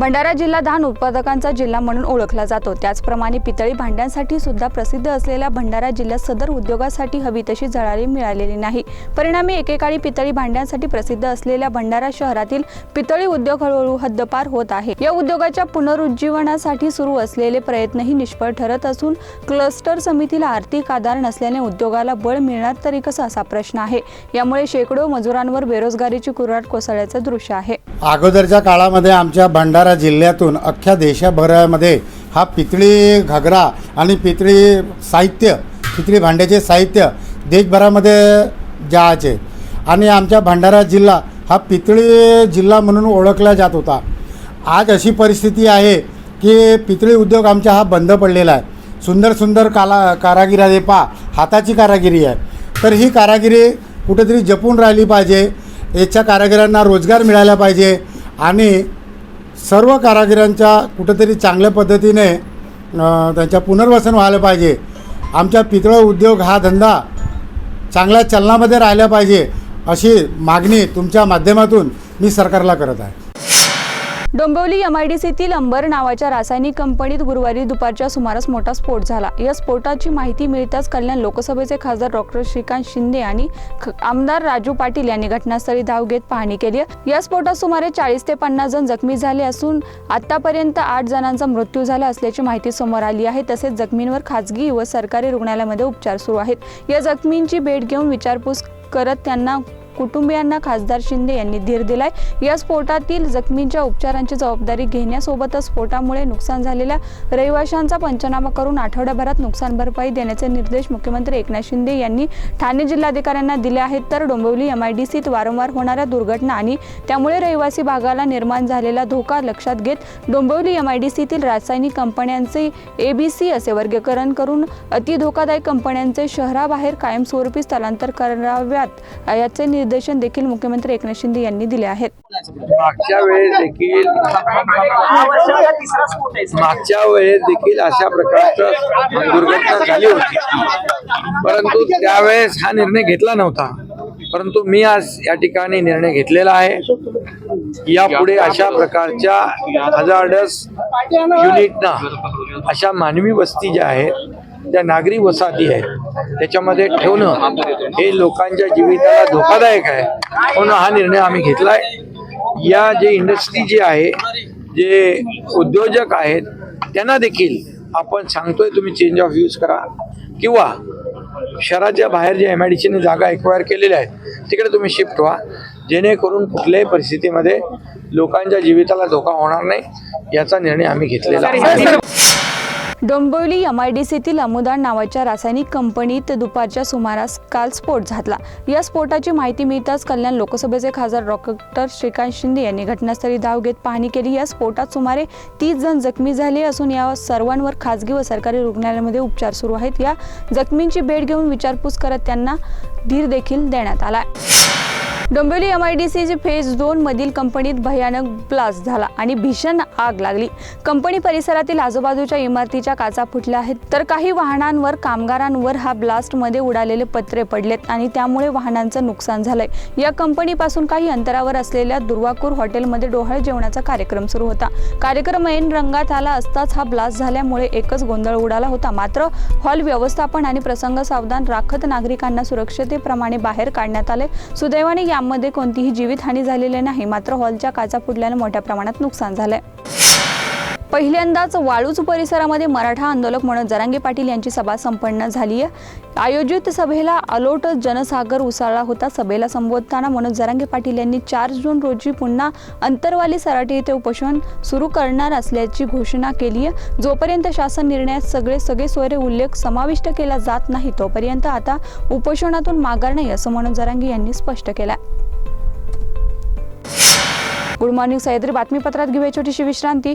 भंडारा जिल्हा धान उत्पादकांचा जिल्हा म्हणून ओळखला जातो. त्याचप्रमाणे पितळी भांड्यांसाठी सुद्धा प्रसिद्ध असलेल्या भंडारा जिल्ह्यात सदर उद्योगासाठी हवी तशी झळाळी मिळालेली नाही. परिणामी एकेकाळी पितळी भांड्यांसाठी प्रसिद्ध असलेल्या भंडारा शहरातील पितळी उद्योग हळूहळू हद्दपार होत आहे. या उद्योगाच्या पुनरुज्जीवनासाठी सुरू असलेले प्रयत्नही निष्फळ ठरत असून क्लस्टर समितीला आर्थिक आधार नसल्याने उद्योगाला बळ मिळणार तरी कसं असा प्रश्न आहे. यामुळे शेकडो मजुरांवर बेरोजगारीची कुऱ्हाड कोसळल्याचं दृश्य आहे. अगोदरच्या काळामध्ये आमच्या भंडारा जिल्ह्यातून अख्ख्या देशभरामध्ये हा पितळी घागरा आणि पितळी साहित्य पितळी भांड्याचे साहित्य देशभरामध्ये जायचे. आणि आमच्या भंडारा जिल्हा हा पितळी जिल्हा म्हणून ओळखला जात होता. आज अशी परिस्थिती आहे की पितळी उद्योग आमचा हा बंद पडलेला आहे. सुंदर सुंदर काला कारागिरी आहे पा हाताची कारागिरी आहे. तर ही कारागिरी कुठेतरी जपून राहिली पाहिजे. याच्या कारागिरांना रोजगार मिळायला पाहिजे. आणि सर्व कारागिरांच्या कुठेतरी चांगल्या पद्धतीने त्यांच्या पुनर्वसन व्हायला पाहिजे. आमच्या पितळ उद्योग हा धंदा चांगल्या चलनामध्ये राहिला पाहिजे अशी मागणी तुमच्या माध्यमातून मी सरकारला करत आहे. डोंबिवली एमआयडीसीतील अंबर नावाच्या रासायनिक कंपनीत गुरुवारी दुपारच्या सुमारास मोठा स्फोट झाला. या स्फोटाची माहिती मिळताच कल्याण लोकसभेचे खासदार डॉक्टर श्रीकांत शिंदे आणि ख- आमदार राजू पाटील यांनी घटनास्थळी धाव घेत पाहणी केली या स्फोटात सुमारे चाळीस ते पन्नास जण जखमी झाले असून आतापर्यंत आठ जणांचा मृत्यू झाला असल्याची माहिती समोर आली आहे. तसेच जखमींवर खाजगी व सरकारी रुग्णालयामध्ये उपचार सुरू आहेत. या जखमींची भेट घेऊन विचारपूस करत त्यांना कुटुंबियांना खासदार शिंदे यांनी धीर दिलाय. या स्फोटातील जखमींच्या उपचारांची जबाबदारी घेण्यासोबतच स्फोटामुळे नुकसान झालेल्या रहिवाशांचा पंचनामा करून आठवड्याभरात नुकसान भरपाई देण्याचे निर्देश मुख्यमंत्री एकनाथ शिंदे यांनी ठाणे जिल्हाधिकाऱ्यांना दिले आहेत. तर डोंबिवली एमआयडीसीत वारंवार होणाऱ्या दुर्घटना आणि त्यामुळे रहिवासी भागाला निर्माण झालेला धोका लक्षात घेत डोंबिवली एमआयडीसीतील रासायनिक कंपन्यांचे एबीसी असे वर्गीकरण करून अति धोकादायक कंपन्यांचे शहराबाहेर कायमस्वरूपी स्थलांतर कराव्यात याचे निर्देशन देखील मुख्यमंत्री एकनाथ शिंदे यांनी दिले आहेत. मागच्या वेळेस देखील मागच्या वेळेस देखील अशा प्रकारचं दुर्घटना झाली होती. परंतु त्यावेळेस हा निर्णय घेतला नव्हता. परंतु मी आज या ठिकाणी निर्णय घेतलेला आहे. यापुढे अशा प्रकारच्या हजार्डस युनिटना अशा मानवी वस्ती ज्या आहेत त्या नागरी वसाहती आहेत त्याच्यामध्ये ठेवणं हे लोकांच्या जीविताला धोकादायक आहे. हो म्हणून हा निर्णय आम्ही घेतला आहे या जे इंडस्ट्री जी आहे जे उद्योजक आहेत त्यांना देखील आपण सांगतोय तुम्ही चेंज ऑफ यूज करा. किंवा शहराच्या बाहेर जे एम आय डी सीने जागा एक्वायर केलेल्या आहेत तिकडे तुम्ही शिफ्ट व्हा. जेणेकरून कुठल्याही परिस्थितीमध्ये लोकांच्या जीविताला धोका होणार नाही याचा निर्णय आम्ही घेतलेला आहे. डोंबिवली यम आय डी सीतील अमुदान नावाच्या रासायनिक कंपनीत दुपारच्या सुमारास काल स्फोट झाला. या स्फोटाची माहिती मिळताच कल्याण लोकसभेचे खासदार डॉक्टर श्रीकांत शिंदे यांनी घटनास्थळी धाव घेत पाहणी केली. या स्फोटात सुमारे तीस जण जखमी झाले असून या सर्वांवर खासगी व सरकारी रुग्णालयामध्ये उपचार सुरू आहेत. या जखमींची भेट घेऊन विचारपूस करत त्यांना धीर देखील देण्यात आला डोंबिवली एमआयडीसीची फेज दोन मधील कंपनीत भयानक ब्लास्ट झाला आणि भीषण आग लागली. कंपनी परिसरातील आजूबाजूच्या इमारतीच्या काचा फुटल्या आहेत. तर काही वाहनांवर कामगारांवर हा ब्लास्टमध्ये उडालेले पत्रे पडलेत आणि त्यामुळे वाहनांचं नुकसान झालंय. या कंपनीपासून काही अंतरावर असलेल्या दुर्वाकूर हॉटेलमध्ये डोहाळ जेवणाचा कार्यक्रम सुरू होता. कार्यक्रम ऐन रंगात आला असताच हा ब्लास्ट झाल्यामुळे एकच गोंधळ उडाला होता. मात्र हॉल व्यवस्थापन आणि प्रसंग सावधान राखत नागरिकांना सुरक्षतेप्रमाणे बाहेर काढण्यात आले. सुदैवाने या लांबमध्ये कोणतीही जीवितहानी झालेली नाही मात्र हॉलच्या काचा फुटल्याने मोठ्या प्रमाणात नुकसान झालंय. पहिल्यांदाच वाळूज परिसरामध्ये मराठा आंदोलक म्हणून जरांगे पाटील यांची सभा संपन्न झाली आहे. आयोजित सभेला अलोट जनसागर उसळला होता. सभेला संबोधताना मनोज जरांगे पाटील यांनी चार जून रोजी पुन्हा अंतरवाली सराटी येथे उपोषण सुरू करणार असल्याची घोषणा केली आहे. जोपर्यंत शासन निर्णयात सगळे सगळे सोयरे उल्लेख समाविष्ट केला जात नाही तोपर्यंत आता उपोषणातून माघार नाही असं मनोज जरांगे यांनी स्पष्ट केलं गुड मॉर्निंग सह्याद्री बातमीपत्रात घेऊया छोटीशी विश्रांती.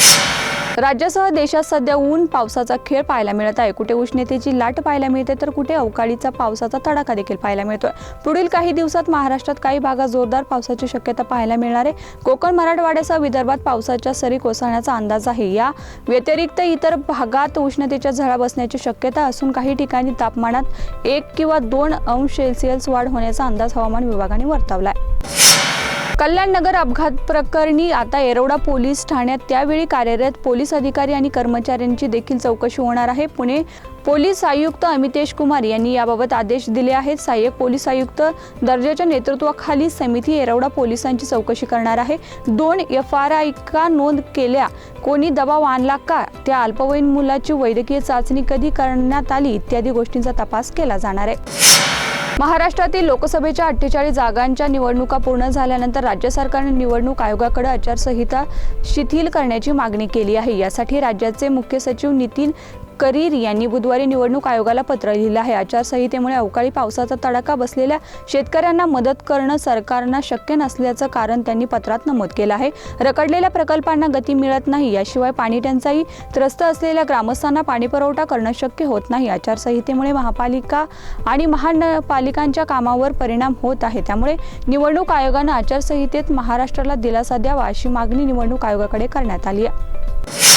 राज्यासह देशात सध्या ऊन पावसाचा खेळ पाहायला मिळत आहे. कुठे उष्णतेची लाट पाहायला मिळते तर कुठे अवकाळीचा पावसाचा तडाखा देखील पाहायला मिळतोय. पुढील काही दिवसात महाराष्ट्रात काही भागात जोरदार पावसाची शक्यता पाहायला मिळणार आहे. कोकण मराठवाड्यासह विदर्भात पावसाच्या सरी कोसळण्याचा अंदाज आहे. या व्यतिरिक्त इतर भागात उष्णतेच्या झळा बसण्याची शक्यता असून काही ठिकाणी तापमानात एक किंवा दोन अंश सेल्सिअस वाढ होण्याचा अंदाज हवामान विभागाने वर्तवला आहे कल्याण नगर अपघात प्रकरणी आता येरवडा पोलीस ठाण्यात त्यावेळी कार्यरत पोलीस अधिकारी आणि कर्मचाऱ्यांची देखील चौकशी होणार आहे. पुणे पोलीस आयुक्त अमितेश कुमार यांनी याबाबत आदेश दिले आहेत. सहाय्यक पोलीस आयुक्त दर्जाच्या नेतृत्वाखाली समिती येरवडा पोलिसांची चौकशी करणार आहे. दोन एफ आर आय का नोंद केल्या कोणी दबाव आणला का त्या अल्पवयीन मुलाची वैद्यकीय चाचणी कधी करण्यात आली इत्यादी गोष्टींचा तपास केला जाणार आहे. महाराष्ट्रातील लोकसभेच्या अठ्ठेचाळीस जागांच्या निवडणुका पूर्ण झाल्यानंतर राज्य सरकारने निवडणूक आयोगाकडे आचारसंहिता शिथिल करण्याची मागणी केली आहे. यासाठी राज्याचे मुख्य सचिव नितीन करीर यांनी बुधवारी निवडणूक आयोगाला पत्र लिहिलं आहे. आचारसंहितेमुळे अवकाळी पावसाचा तडाखा बसलेल्या शेतकऱ्यांना मदत करणं सरकारना शक्य नसल्याचं कारण त्यांनी पत्रात नमूद केलं आहे. रखडलेल्या प्रकल्पांना गती मिळत नाही. याशिवाय पाणी टंचाई त्रस्त असलेल्या ग्रामस्थांना पाणी पुरवठा करणं शक्य होत नाही. आचारसंहितेमुळे महापालिका आणि महानगरपालिकांच्या कामावर परिणाम होत आहे. त्यामुळे निवडणूक आयोगानं आचारसंहितेत महाराष्ट्राला दिलासा द्यावा अशी मागणी निवडणूक आयोगाकडे करण्यात आली आहे.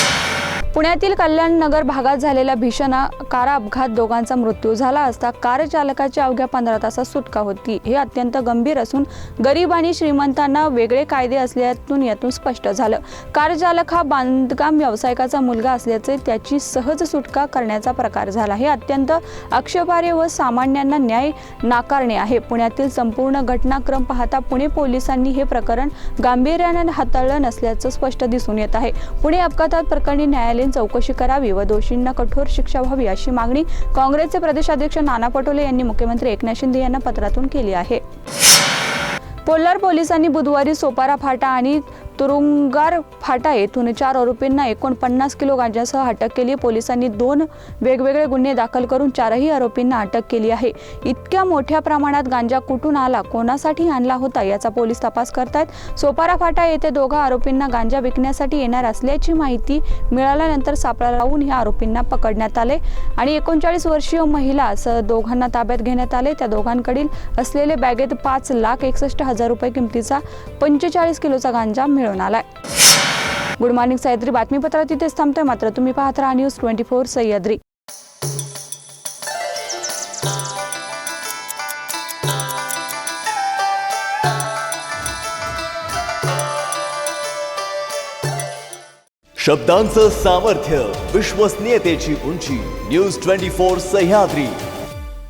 पुण्यातील कल्याण नगर भागात झालेल्या भीषण कार अपघात दोघांचा मृत्यू झाला असता कार चालकाची अवघ्या पंधरा तासात सुटका होती. हे अत्यंत गंभीर असून गरीब आणि श्रीमंतांना वेगळे कायदे असल्यातून यातून स्पष्ट झालं. कार चालक हा बांधकाम व्यावसायिकाचा मुलगा असल्याचे त्याची सहज सुटका करण्याचा प्रकार झाला. हे अत्यंत आक्षेपार्ह व सामान्यांना न्याय नाकारणे आहे. पुण्यातील संपूर्ण घटनाक्रम पाहता पुणे पोलिसांनी हे प्रकरण गांभीर्याने हाताळलं नसल्याचं स्पष्ट दिसून येत आहे. पुणे अपघातात प्रकरणी न्यायालय न्यायालयीन चौकशी करावी व दोषींना कठोर शिक्षा व्हावी अशी मागणी काँग्रेसचे प्रदेशाध्यक्ष नाना पटोले यांनी मुख्यमंत्री एकनाथ शिंदे यांना पत्रातून केली आहे. पोल्लार पोलिसांनी बुधवारी सोपारा फाटा आणि तुरुंगार फाटा येथून चार आरोपींना एकोणपन्नास किलो गांजासह अटक केली. पोलिसांनी दोन वेगवेगळे गुन्हे दाखल करून चारही आरोपींना अटक केली आहे. इतक्या मोठ्या प्रमाणात गांजा कुठून आला कोणासाठी आणला होता याचा पोलीस तपास करतायत. सोपारा फाटा येथे दोघा आरोपींना गांजा विकण्यासाठी येणार असल्याची माहिती मिळाल्यानंतर सापळा लावून ह्या आरोपींना पकडण्यात आले. आणि एकोणचाळीस वर्षीय महिला सह दोघांना ताब्यात घेण्यात आले. त्या दोघांकडील असलेले बॅगेत पाच लाख एकसष्ट हजार रुपये किमतीचा पंचेचाळीस किलोचा गांजा मिळून आलाय गुड मॉर्निंग सह्याद्री. बातमीपत्र तिथेच थांबतोय. मात्र तुम्ही पाहत राहा न्यूज ट्वेंटी फोर सह्याद्री. शब्दांचं सामर्थ्य विश्वसनीयतेची उंची न्यूज ट्वेंटी फोर सह्याद्री.